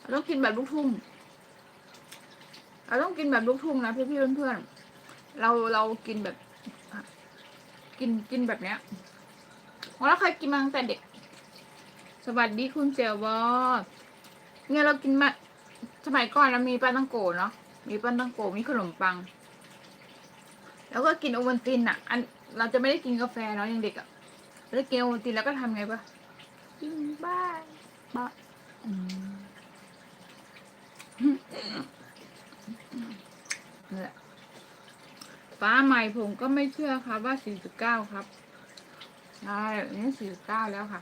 เราต้องกินแบบลูกทุ่งเราต้องกินแบบลูกทุ่งนะพี่พี่เพื่อนๆเราเรากินแบบ กินกินแบบเนี้ยเราเคยกินมาตั้งแต่เด็ก สวัสดีคุณเจลบอสเนี่ยเรากินมาสมัยก่อนเรามีปลาตังโกเนาะมีปลาตังโกมีขนมปัง แล้วก็กินโอวัลตินอะอันเราจะไม่ได้กินกาแฟเนาะยังเด็กอะแล้วกินโอวัลตินแล้วก็ทำไงปะกินบ้านบ้า นี่แหละฟ้าใหม่ผมก็ไม่เชื่อครับว่า49ครับใช่อันนี้49แล้วค่ะ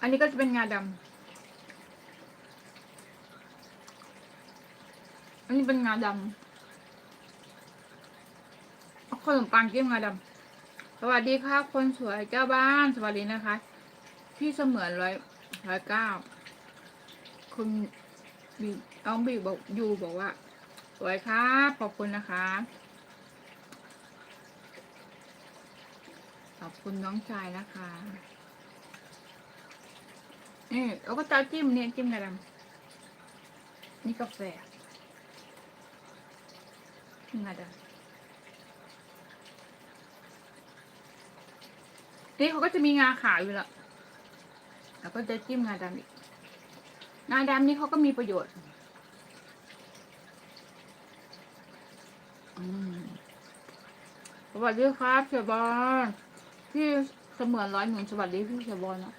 อันนี้ก็จะเป็นงาดำ อันนี้เป็นงาดำขนมปังจิ้มงาดำ สวัสดีค่ะคนสวยเจ้าบ้าน สวัสดีนะคะ พี่เสมือนร้อยร้อยเก้าคุณบีน้องบีบอกยูบอกว่า สวยครับขอบคุณนะคะขอบคุณน้องชายนะคะนี่แล้วก็จะจิ้มเนี่ยจิ้มกระดำนี่กาแฟนี่กระดำนี่เขาก็จะมีงาขาวอยู่แล้ว แล้วก็จะจิ้มงาดำอีก งาดำนี่เขาก็มีประโยชน์สวัสดีครับเสียบอลพี่เสมือนร้อยหนึ่งสวัสดีพี่เสียบอลนะ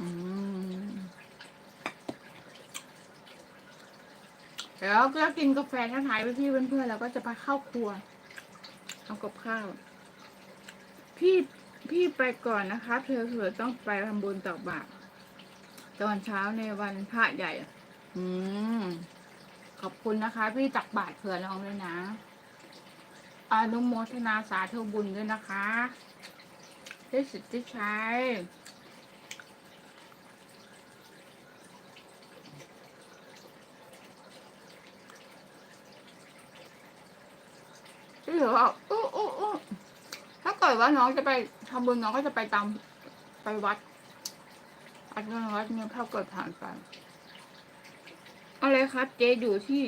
อืมเดี๋ยวก็กินกาแฟทักทายไปพี่เพื่อนๆแล้วก็จะไปเข้าครัวทำกับข้าว พี่ พี่ไปก่อนนะคะ เธอเผื่อต้องไปทำบุญตักบาตรตอนเช้าในวันพระใหญ่ อืม ขอบคุณนะคะ พี่ตักบาตรเผื่อน้องด้วยนะอนุโมทนาสาธุบุญด้วยนะคะได้สิทธิชัยพี่เหรออู้อู้อู้ กิดว่าน้องจะไปทำบุญน้องก็จะไปตามไปวัดอันนั้นวัดเนี่ยถ้าเกิดผ่านไปอะไรครับ เจอยู่ที่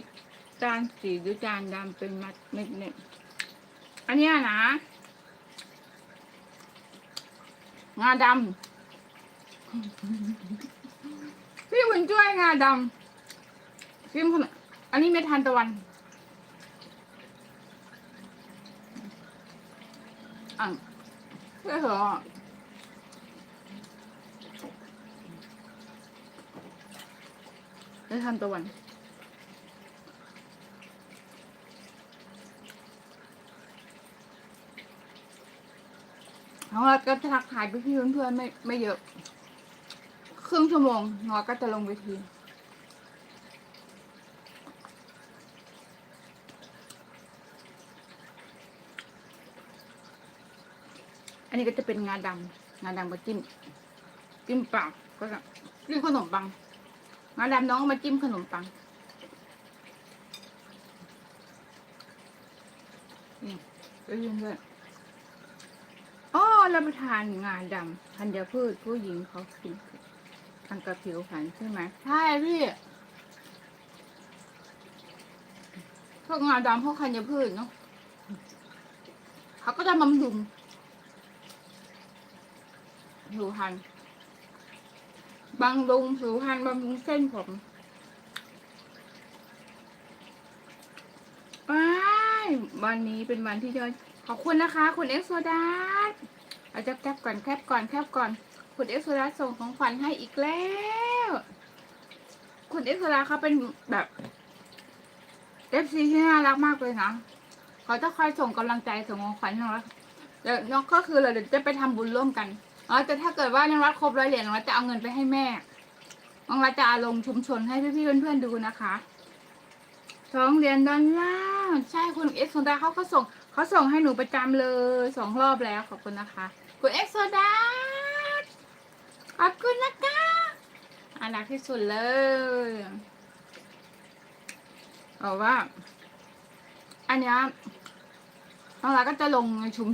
จานสีหรือจานดำเป็นมัดเม็ดเม็ดอันนี้นะ งาดำพี่คุณช่วยงาดำพิมพ์ขนมอันนี้เม็ดทานตะวัน อะเพื่อเหรอได้ทันตะวันน้องรัฐก็จะทักทายพี่เพื่อนๆไม่ไม่เยอะ ครึ่งชั่วโมงน้องก็จะลงเวที นนี้ก็จะเป็นงาดำงาดำก็จิ้ม จิ้มปากก็จิ้มขนมปังงาดำน้องมาจิ้มขนมปังนี่ไปเรื่อยอ๋อรับประทานงาดำธัญพืชผู้หญิงเขากินทางกับผิวพรรณใช่ไหมใช่พี่พวกงาดำพวกธัญพืชเนาะเขาก็จะบำรุง ผิวพรรณบำรุงผิวพรรณบำรุงเส้นผมว้ายวันนี้เป็นวันที่ยอดขอบคุณนะคะ คุณเอ็กโซดัสเราจะแคปก่อนแคปก่อนแคปก่อน คุณเอ็กโซดัสส่งของขวัญให้อีกแล้ว คุณเอ็กโซดัสเขาเป็นแบบเอฟซีที่น่ารักมากเลยนะเขาจะคอยส่งกำลังใจส่งของขวัญให้เราแล้วน้องก็คือเราเดี๋ยวจะไปทำบุญร่วมกัน อ๋อแต่ถ้าเกิดว่าน้องรัฐครบร้อยเหรียญน้องรัฐจะเอาเงินไปให้แม่น้องรัฐจะลงชุมชนให้พี่ๆเพื่อนๆดูนะคะสองเหรียญดอลลาร์ใช่คุณเอ็กซ์โซดาเขาก็ส่งเขาส่งให้หนูประจำเลยสองรอบแล้วขอบคุณนะคะ คุณเอ็กซ์โซดาขอบคุณนะคะอารักที่สุดเลยเอาว่า อันนี้น้องรัฐก็จะลงชุม